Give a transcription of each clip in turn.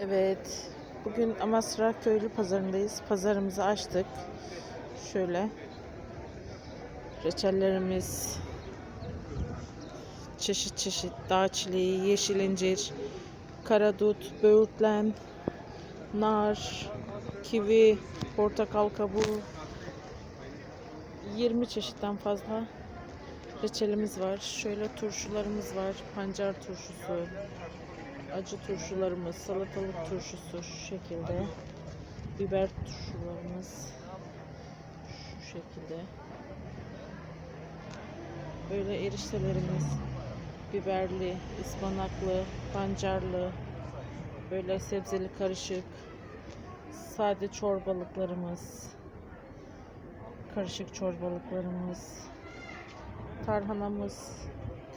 Evet. Bugün Amasra Köylü Pazarındayız. Pazarımızı açtık. Şöyle. Reçellerimiz çeşit çeşit dağ çileği, yeşil incir, karadut, böğürtlen, nar, kivi, portakal kabuğu 20 çeşitten fazla reçelimiz var. Şöyle turşularımız var. Pancar turşusu, acı turşularımız, salatalık turşusu şu şekilde. Biber turşularımız şu şekilde. Böyle eriştelerimiz biberli, ıspanaklı, pancarlı, böyle sebzeli karışık, sade çorbalıklarımız, karışık çorbalıklarımız, tarhanamız,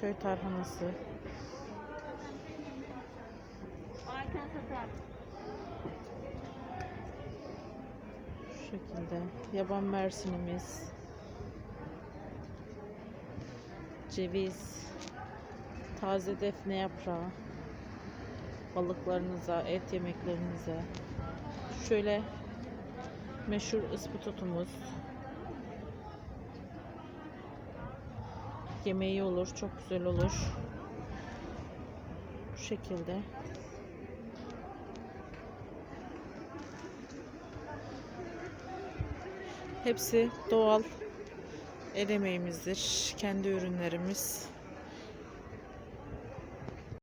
köy tarhanası, Şu şekilde. Yaban mersinimiz. Ceviz. Taze defne yaprağı. Balıklarınıza, et yemeklerinize. Şöyle meşhur ısparotumuz. Yemeği olur, çok güzel olur. Bu şekilde. Hepsi doğal el emeğimizdir. Kendi ürünlerimiz.